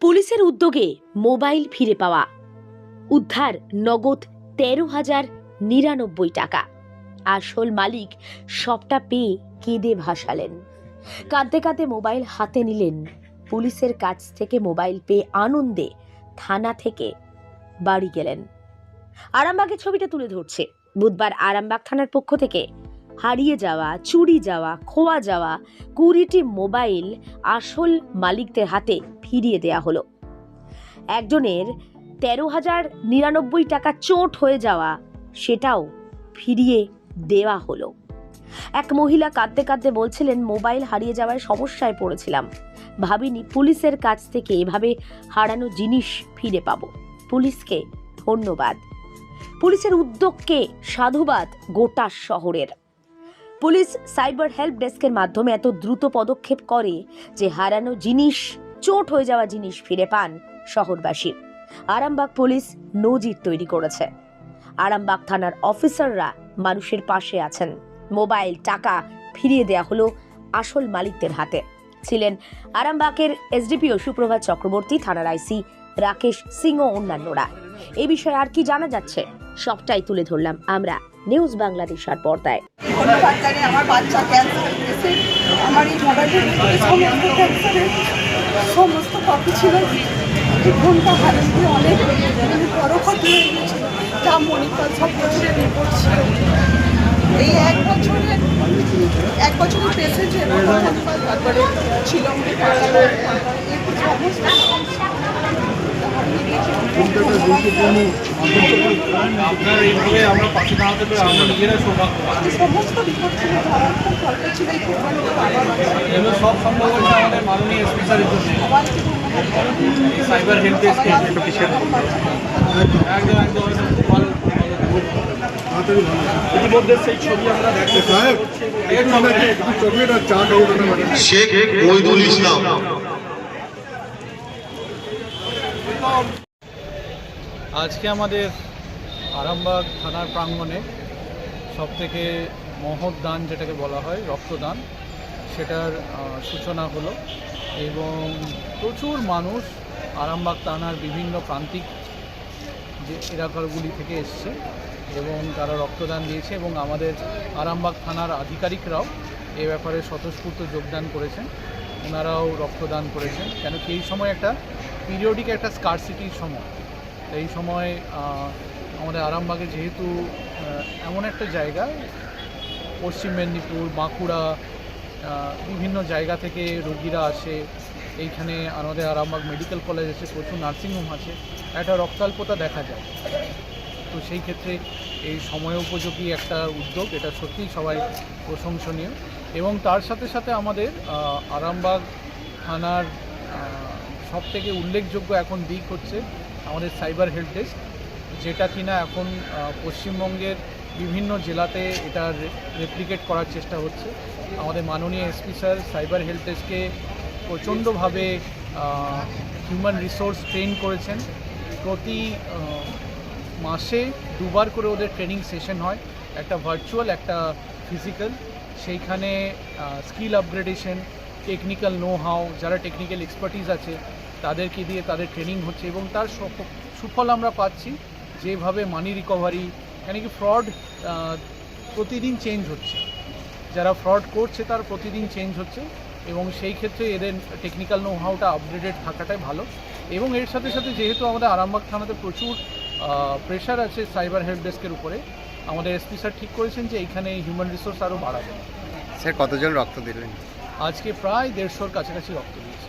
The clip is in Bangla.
পুলিশের উদ্যোগে মোবাইল ফিরে পাওয়া। উদ্ধার নগদ তেরো হাজার নিরানব্বই টাকা। আসল মালিক সবটা পেয়ে কেঁদে ভাসালেন। কাঁদতে কাঁদতে মোবাইল হাতে নিলেন। পুলিশের কাছ থেকে মোবাইল পেয়ে আনন্দে থানা থেকে বাড়ি গেলেন। আরামবাগের ছবিটা তুলে ধরছে। বুধবার আরামবাগ থানার পক্ষ থেকে হারিয়ে যাওয়া, চুরি যাওয়া, খোয়া যাওয়া কুড়িটি মোবাইল আসল মালিকদের হাতে ফিরিয়ে দেয়া হলো। একজনের তেরো হাজার নিরানব্বই টাকা চোট হয়ে যাওয়া সেটাও ফিরিয়ে দেওয়া হলো। এক মহিলা কাঁদতে কাঁদতে বলছিলেন, মোবাইল হারিয়ে যাওয়ায় সমস্যায় পড়েছিলাম। ভাবিনি পুলিশের কাছ থেকে এভাবে হারানো জিনিস ফিরে পাবো। পুলিশকে ধন্যবাদ। পুলিশের উদ্যোগকে সাধুবাদ গোটা শহরের। পুলিশ সাইবার হেল্প ডেস্কের মাধ্যমে এত দ্রুত পদক্ষেপ করে যে হারানো জিনিস, চোট হয়ে যাওয়া জিনিস ফিরে পান শহরবাসী। আরামবাগ পুলিশ নজির তৈরি করেছে। আরামবাগ থানার অফিসাররা মানুষের পাশে আছেন। মোবাইল, টাকা ফিরিয়ে দেয়া হলো আসল মালিকদের হাতে। ছিলেন আরামবাগের এসডিপিও সুপ্রভাত চক্রবর্তী, থানার আইসি রাকেশ সিং ও অন্যান্যরা। এ বিষয়ে আর কি জানা যাচ্ছে? সবটাই তুলে ধরলাম আমরা নিউজ বাংলাদেশের পর্দায়। কোনো বাচ্চারে আমার বাচ্চা ক্যান্সার পেশেন্ট আমার এই মোবাইলের সমস্ত ক্যান্সারের সমস্ত কপি ছিল। এই ফোনটা হারিয়ে অনেক মানে বড় ক্ষতি হয়ে গেছিল যা মনিটর সব বছরের রিপোর্ট ছিল। এই এক বছরের এক বছরের পেশেন্টের তারপরে ছিল। সমস্ত আপনার এইভাবে আমরা পাশে দাঁড়াতে পেরে আমরা নিজেরা সৌভাগ্য সমস্ত রিপোর্ট ছিল এগুলো সব সম্ভব হচ্ছে আমাদের। মাননীয় স্পিকারের জন্য আবার কিছু এই সাইবার হেল্প ডেস্কে একদম একদম একদম ভালো ইতিমধ্যে সেই ছবি আমরা দেখতে সাহেব একটু আমাকে একটু চকলেট আর চা খাব কেন মানে শেখ মহিদুল ইসলাম আজকে আমাদের আরামবাগ থানার প্রাঙ্গণে সব থেকে মহৎ দান যেটাকে বলা হয়, রক্তদান, সেটার সূচনা হলো এবং প্রচুর মানুষ আরামবাগ থানার বিভিন্ন প্রান্তিক যে এলাকাগুলি থেকে এসছে এবং তারা রক্তদান দিয়েছে এবং আমাদের আরামবাগ থানার আধিকারিকরাও এ ব্যাপারে স্বতঃস্ফূর্ত যোগদান করেছেন। ওনারাও রক্তদান করেছেন। কেন কি এই সময় একটা পিরিয়ডিক একটা স্কারসিটির সময়। এই সময় আমাদের আরামবাগে যেহেতু এমন একটা জায়গা, পশ্চিম মেদিনীপুর, বাঁকুড়া বিভিন্ন জায়গা থেকে রোগীরা আসে। এইখানে আমাদের আরামবাগ মেডিকেল কলেজ আছে, প্রচুর নার্সিংহোম আছে। একটা রক্তাল্পতা দেখা যায়। তো সেই ক্ষেত্রে এই সময় উপযোগী একটা উদ্যোগ, এটা সত্যিই সবাই প্রশংসনীয়। এবং তার সাথে সাথে আমাদের আরামবাগ থানার সব থেকে উল্লেখযোগ্য এখন দিক হচ্ছে আমাদের সাইবার হেল্প ডেস্ক, যেটা কিনা এখন পশ্চিমবঙ্গের বিভিন্ন জেলাতে এটা রেপ্লিকেট করার চেষ্টা হচ্ছে। আমাদের মাননীয় এসপি স্যার সাইবার হেল্প ডেস্ককে প্রচণ্ডভাবে হিউম্যান রিসোর্স ট্রেন করেছেন। প্রতি মাসে দুবার করে ওদের ট্রেনিং সেশন হয়। একটা ভার্চুয়াল একটা ফিজিক্যাল সেইখানে skill upgradation technical know how যারা টেকনিক্যাল এক্সপার্টিস আছে তাদেরকে দিয়ে তাদের ট্রেনিং হচ্ছে এবং তার সুফল আমরা পাচ্ছি যেভাবে মানি রিকভারি মানে কি ফ্রড প্রতিদিন চেঞ্জ হচ্ছে। যারা ফ্রড করছে তার প্রতিদিন চেঞ্জ হচ্ছে এবং সেই ক্ষেত্রে এদের টেকনিক্যাল নো হাউটা আপডেটেড থাকাটাই ভালো। এবং এর সাথে সাথে যেহেতু আমাদের আরামবাগ থানাতে প্রচুর প্রেশার আছে সাইবার হেল্প ডেস্কের উপরে আমাদের এসপি স্যার ঠিক করেছেন যে এইখানে হিউম্যান রিসোর্স আরও বাড়াবে। স্যার কতজন রক্ত দিলেন? আজকে প্রায় দেড়শোর কাছাকাছি রক্ত দিয়েছে।